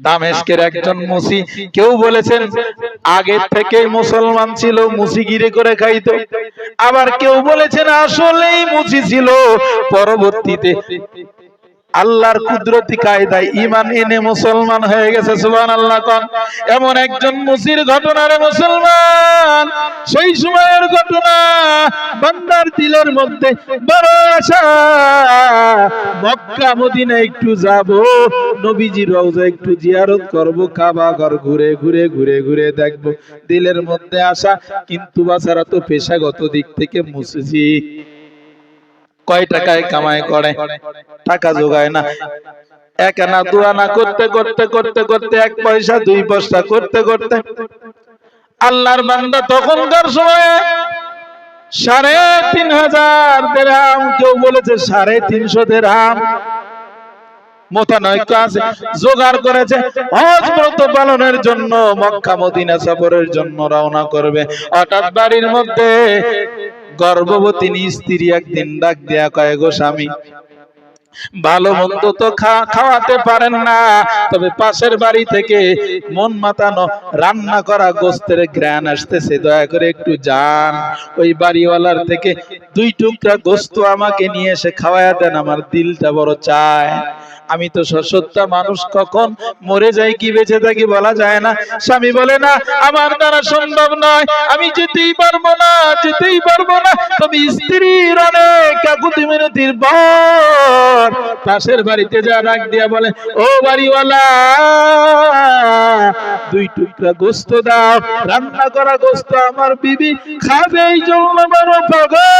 দামেস্কের একজন মুসি। কেউ বলেছেন আগে থেকে মুসলমান ছিল মুসিগিরি করে খাইতো। আবার কেউ বলেছেন আসলেই মুসি ছিল। পরবর্তীতে আল্লাহর কুদরতি কায়দায় ইমান এনে মুসলমান হয়ে গেছে সুবহান আল্লাহ কন। এমন একজন মুসির ঘটনারে মুসলমান সেই সময়ের ঘটনা বান্দার দিলের মধ্যে বড় আশা। মক্কা মদিনা একটু যাব নবীজি রওজা একটু জিয়ারত করব, কাবা ঘর ঘুরে ঘুরে ঘুরে ঘুরে দেখব, দিলের মধ্যে আশা, কিন্তু বাছারা তো পেশাগত দিক থেকে মুসিজি। কয় টাকায় কামাই করে? টাকা জোগায় না। এক আনা দু আনা করতে করতে করতে করতে, এক পয়সা, দুই পয়সা, করতে করতে। আল্লাহর বান্দা তখনকার সময়ে সাড়ে তিন হাজার দেড়হাম, কেউ বলেছে সাড়ে তিনশো দেড়হাম। গর্ভবতী স্ত্রী একদিন ডাক দেয়া কয়, গো স্বামী, ভালো মন্দ তো খাওয়াতে পারেন না। তবে পাশের বাড়ি থেকে মন মাতানো, রান্না করা গোস্তের আসতেছে। দয়া করে একটু যান। ওই বাড়িওয়ালার থেকে দুই টুকরা গোস্ত আমাকে নিয়ে এসে খাওয়ায়া দেন। আমার দিলটা বড় চায়। আমি তো সসত্তা মানুষ, কখন মরে যাই কি বেঁচে থাকি বলা যায় না। স্বামী বলে, না, আমার দ্বারা সম্ভব নয়, আমি যেতেই পারব না, যেতেই পারব না। তবে স্ত্রীর অনেক কাকুতি মিনতির পর পাশের বাড়িতে যা ডাক দিয়া বলে, ও বাড়িওয়ালা, দুই টুকরা গোস্ত দাও, রান্না করা গোস্ত আমার বিবি খাবে, এই জন্য বড় পাগল।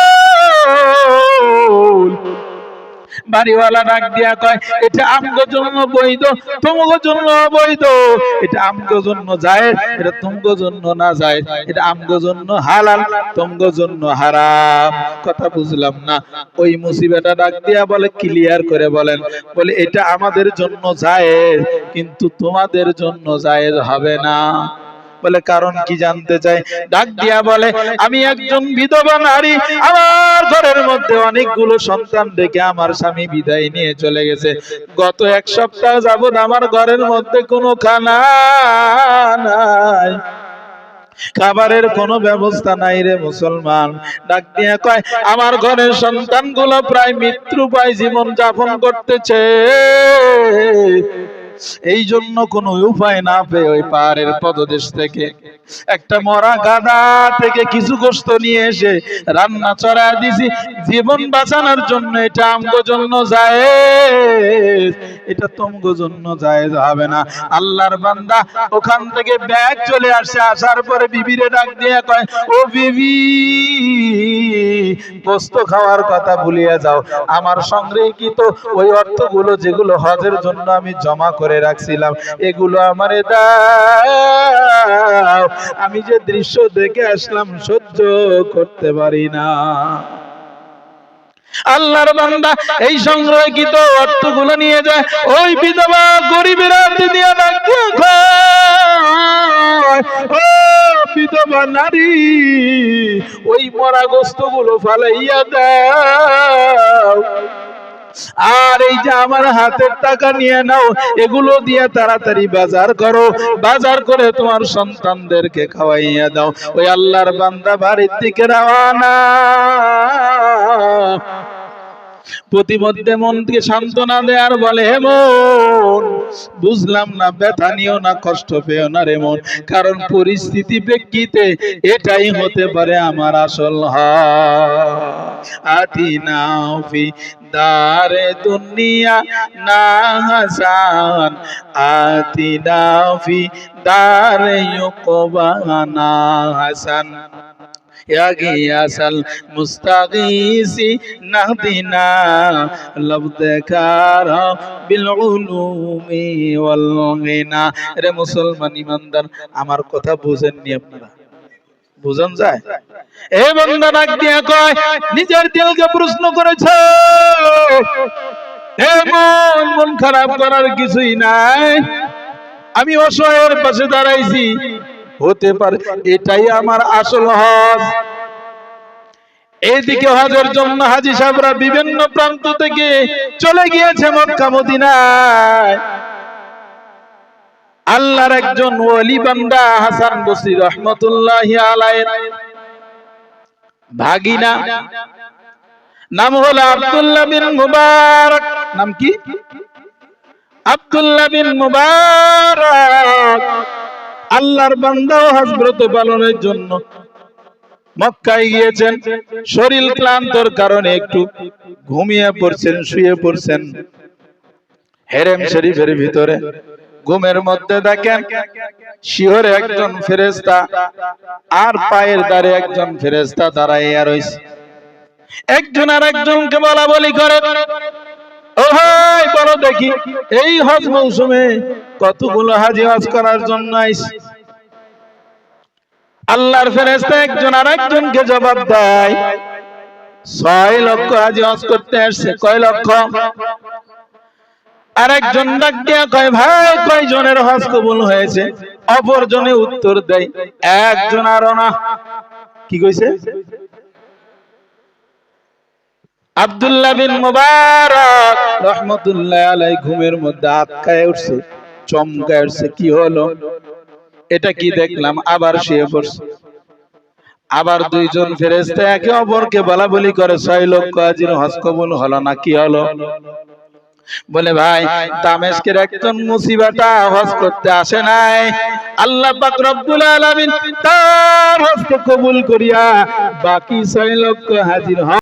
বাড়িওয়ালা ডাক দিয়া কয়, এটা আমগো জন্য বৈধ, তোমাগো জন্য অবৈধ। এটা আমগো জন্য যায় এটা তুমগো জন্য না যায় এটা আমগো জন্য হালাল, তুমগো জন্য হারাম। কথা বুঝলাম না। ওই মুসিবাটা ডাক দিয়া বলে, ক্লিয়ার করে বলেন। বলে, এটা আমাদের জন্য যায় কিন্তু তোমাদের জন্য জায়েজ হবে না। বলে, কারণ কি জানতে চাই? ডাক দিয়া বলে, আমি একজন বিধবা নারী। আমার ঘরের মধ্যে অনেকগুলো সন্তান রেখে আমার স্বামী বিদায় নিয়ে চলে গেছে। গত এক সপ্তাহ যাবত আমার ঘরের মধ্যে কোনো খানা নাই। খাবারের কোনো ব্যবস্থা নাই রে মুসলমান। ডাক দিয়ে কয়, আমার ঘরের সন্তানগুলো প্রায় মৃত্যু পায় জীবন যাপন করতেছে। এই জন্য কোনো উপায় না পেয়ে ওই পাহাড়ের পদদেশ থেকে একটা মরা গাদা থেকে কিছু গোস্ত নিয়ে এসে রান্না চড়ায় দিছি। জীবন বাঁচানোর জন্য এটা আমগো জন্য যায় এটা তোমগো জন্য যায় হবে না। আল্লাহর বান্দা ওখান থেকে ব্যাগ চলে আসছে আসার পরে বিবিরে ডাক দিয়ে কয়, ও বিবি গোস্ত খাওয়ার কথা ভুলিয়ে যাও। আমার সংগ্রহীত ওই অর্থগুলো যেগুলো হজের জন্য আমি জমা করে রাখছিলাম, এগুলো আমারে দাও। আমি যে দৃশ্য দেখে আসলাম, সহ্য করতে পারি না। আল্লাহর বান্দা এই সংগ্রহকৃত অর্থগুলো নিয়ে যায়, ওই বিধবা গরিবের দিয়ে ডাক নারী, ওই মরা ফালাইয়া দাও। আর এই যে আমার হাতের টাকা নিয়ে নাও, এগুলো দিয়ে তাড়াতাড়ি বাজার করো। বাজার করে তোমার সন্তানদেরকে খাওয়াইয়া দাও। ওই আল্লাহর বান্দা বাড়ির দিকে রওনা। প্রতিমধ্যে মনকে সান্ত্বনা দেয়ার বলে, হে মন, বুঝলাম না, ব্যথা নিও না, কষ্ট পেও না রে মন। কারণ পরিস্থিতি প্রেক্ষিতে এটাই হতে পারে আমার আসল আতি নাফি দারে দুনিয়া, না হাসান। আতি নাফি দারে ইউকবানা হাসান। يا غياث المستغيث نهدنا لبدكار بالعلوم والغنى রে মুসলমান ইমানদার আমার কথা বুঝেননি আপনারা বুঝন যায় এ বন্দা ডাক দিয়া কয় নিজের দিলকে প্রশ্ন করেছে হে মন মন খারাপ করার কিছুই নাই আমি অসহায়ের পাশে দাঁড়াইছি হতে পারে, এটাই আমার আসল হজ এইদিকে হজের জন্য হাজি সাহেবরা বিভিন্ন প্রান্ত থেকে চলে গিয়েছে মক্কা, মদিনায়। আল্লাহর একজন ওলি বান্দা হাসান বসরি রহমতুল্লাহি আলাইহির ভাগিনা, নাম হলো আব্দুল্লাহ বিন মুবারক। নাম কি? আব্দুল্লাহ বিন মুবারক। আল্লাহর বান্দা ও হযরত পালনের জন্য মক্কায় গিয়েছেন। শরীর ক্লান্তর কারণে একটু ঘুমিয়ে পড়ছেন, শুয়ে পড়ছেন। হেরেম শরীফের ভিতরে ঘুমের মধ্যে দেখেন শিহরে একজন ফেরেস্তা আর পায়ের দ্বারে একজন ফেরেস্তা দাঁড়াইয়া রয়েছে একজন আর একজনকে বলা বলি করে। দেখি। এই হজ মৌসুমে কতগুলো হাজি হজ করার জন্য আল্লাহর ফেরেস্তা একজন আর একজনকে জবাব দেয়, ছয় লক্ষ হাজি হজ করতে আসছে, কয় লক্ষ? আর একজন ডাক কয়, ভাই, কয়জনের হজ কবুল হয়েছে? অপরজনে উত্তর দেয়, একজন আরও না। কি কইছে? আব্দুল্লাহ বিন মুবারক রহমতুল্লাহ আলাই ঘুমের মধ্যে আটকায় উঠছে, চমকায় উঠছে, কি হলো? এটা কি দেখলাম? আবার শুয়ে পড়ছে। আবার দুইজন ফেরেস্তা একে অপরকে বলা বলি করে, ছয় লক্ষ আজির হজ কবুল হলো না, কি হলো? বলে, ভাই দামেশকের একজন মুসিবাটা হজ করতে আসে নাই। আল্লাহ পাক রব্বুল আলামিন তার হজকে কবুল করিয়া বাকি ছয় লক্ষ হাজির হজ